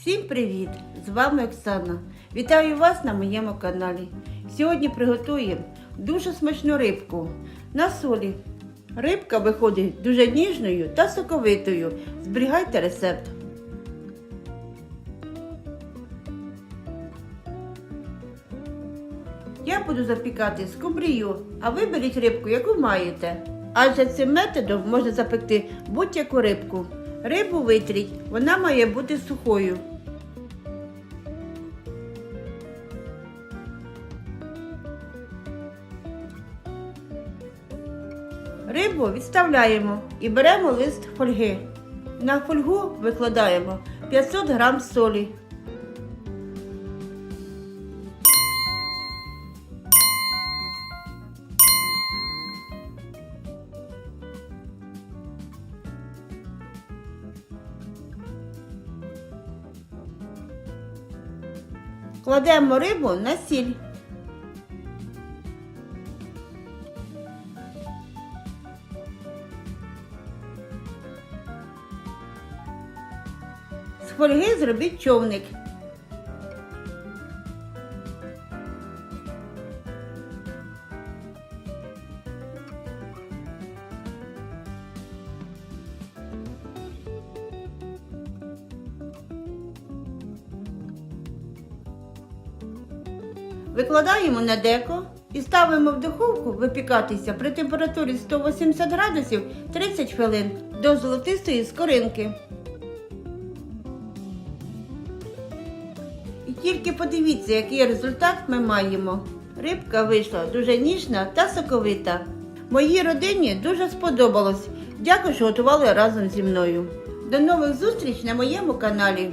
Всім привіт! З вами Оксана. Вітаю вас на моєму каналі. Сьогодні приготуємо дуже смачну рибку на солі. Рибка виходить дуже ніжною та соковитою. Зберігайте рецепт. Я буду запікати скумбрію, а ви беріть рибку, яку маєте. Адже цим методом можна запекти будь-яку рибку. Рибу витріть, вона має бути сухою. Рибу відставляємо і беремо лист фольги. На фольгу викладаємо 500 г солі. Кладемо рибу на сіль. З фольги зробіть човник. Викладаємо на деко і ставимо в духовку випікатися при температурі 180 градусів 30 хвилин до золотистої скоринки. І тільки подивіться, який результат ми маємо. Рибка вийшла дуже ніжна та соковита. Моїй родині дуже сподобалось. Дякую, що готували разом зі мною. До нових зустріч на моєму каналі.